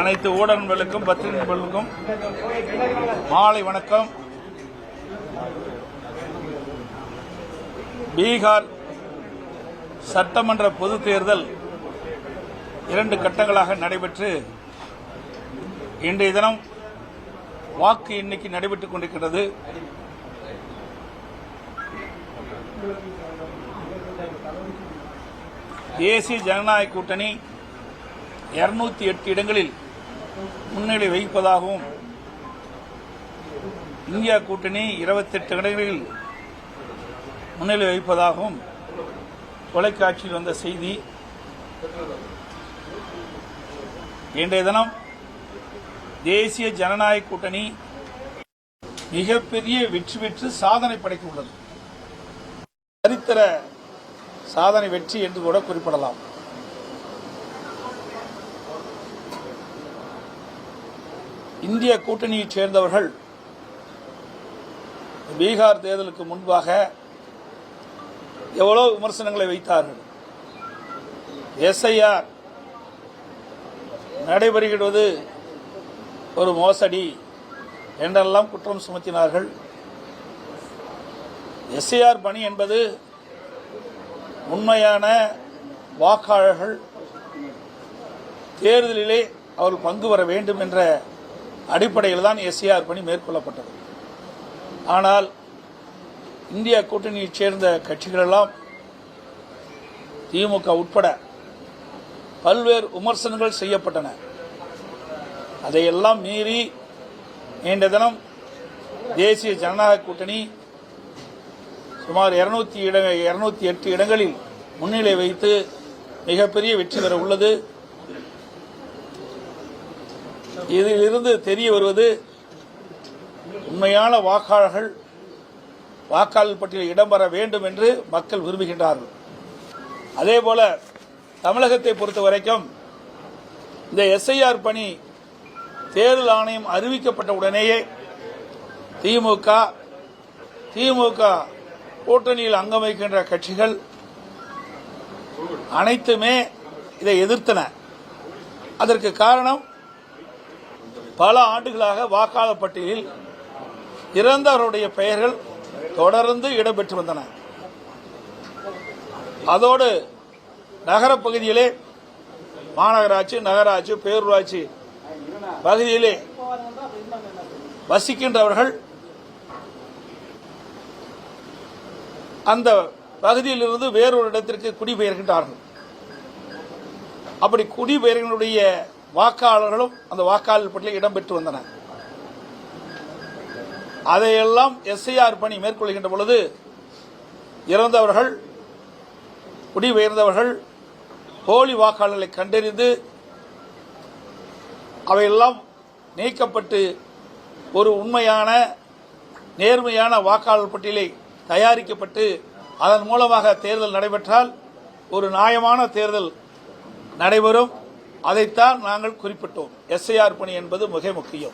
அனைத்து ஊடகங்களுக்கும் பத்திரிகைகளுக்கும் மாலை வணக்கம். பீகார் சட்டமன்ற பொது தேர்தல் இரண்டு கட்டங்களாக நடைபெற்று இன்றைய தினம் வாக்கு எண்ணிக்கை நடைபெற்றுக் கொண்டிருக்கிறது தேசிய ஜனநாயக கூட்டணி இருநூத்தி எட்டு இடங்களில் முன்னிலை வகிப்பதாகவும் இந்தியா கூட்டணி இருபத்தெட்டு இடங்களில் முன்னிலை வகிப்பதாகவும் தொலைக்காட்சியில் வந்த செய்தி. இன்றைய தினம் தேசிய ஜனநாயக கூட்டணி மிகப்பெரிய வெற்றி பெற்று சாதனை படைக்க உள்ளது. சரித்திர சாதனை வெற்றி என்று கூட குறிப்பிடலாம். இந்திய கூட்டணியைச் சேர்ந்தவர்கள் பீகார் தேர்தலுக்கு முன்பாக எவ்வளோ விமர்சனங்களை வைத்தார்கள். எஸ்ஐஆர் நடைபெறுகிறது ஒரு மோசடி என்றெல்லாம் குற்றம் சுமத்தினார்கள். எஸ்ஐஆர் பணி என்பது உண்மையான வாக்காளர்கள் தேர்தலிலே அவர்கள் பங்கு வர வேண்டும் என்ற அடிப்படையில் தான் எஸ்ஏஆர் பணி மேற்கொள்ளப்பட்டது. ஆனால் இந்திய கூட்டணியைச் சேர்ந்த கட்சிகளெல்லாம் திமுக உட்பட பல்வேறு விமர்சனங்கள் செய்யப்பட்டன. அதையெல்லாம் மீறி நீண்ட தினம் தேசிய ஜனநாயக கூட்டணி சுமார் இருநூத்தி இருநூத்தி எட்டு இடங்களில் முன்னிலை வைத்து மிகப்பெரிய வெற்றி பெற உள்ளது. இதிலிருந்து தெரிய வருவது உண்மையான வாக்காளர்கள் வாக்காளர் பட்டியலில் இடம்பெற வேண்டும் என்று மக்கள் விரும்புகின்றார்கள். அதேபோல தமிழகத்தை பொறுத்த வரைக்கும் இந்த எஸ்ஐஆர் பணி தேர்தல் ஆணையம் அறிவிக்கப்பட்ட உடனேயே திமுக திமுக கூட்டணியில் அங்கம் வைக்கின்ற கட்சிகள் அனைத்துமே இதை எதிர்த்தன. அதற்கு காரணம் பல ஆண்டுகளாக வாக்காளர் பட்டியலில் இறந்தவருடைய பெயர்கள் தொடர்ந்து இடம்பெற்று வந்தன. அதோடு நகரப்பகுதியிலே மாநகராட்சி நகராட்சி பேரூராட்சி பகுதியிலே வசிக்கின்றவர்கள் அந்த பகுதியிலிருந்து வேறொரு இடத்திற்கு குடிபெயர்கின்றார்கள். அப்படி குடிபெயர்களுடைய வாக்காளர்களும் அந்த வாக்காளர் பட்டியலில் இடம்பெற்று வந்தனர். அதையெல்லாம் எஸ்ஐஆர் பணி மேற்கொள்கின்ற பொழுது இறந்தவர்கள் குடிபெயர்ந்தவர்கள் போலி வாக்காளர்களை கண்டறிந்து அவையெல்லாம் நீக்கப்பட்டு ஒரு உண்மையான நேர்மையான வாக்காளர் பட்டியலை தயாரிக்கப்பட்டு அதன் மூலமாக தேர்தல் நடைபெற்றால் ஒரு நியாயமான தேர்தல் நடைபெறும். அதைத்தான் நாங்கள் குறிப்பிட்டோம். எஸ்ஐஆர் பணி என்பது மிக முக்கியம்.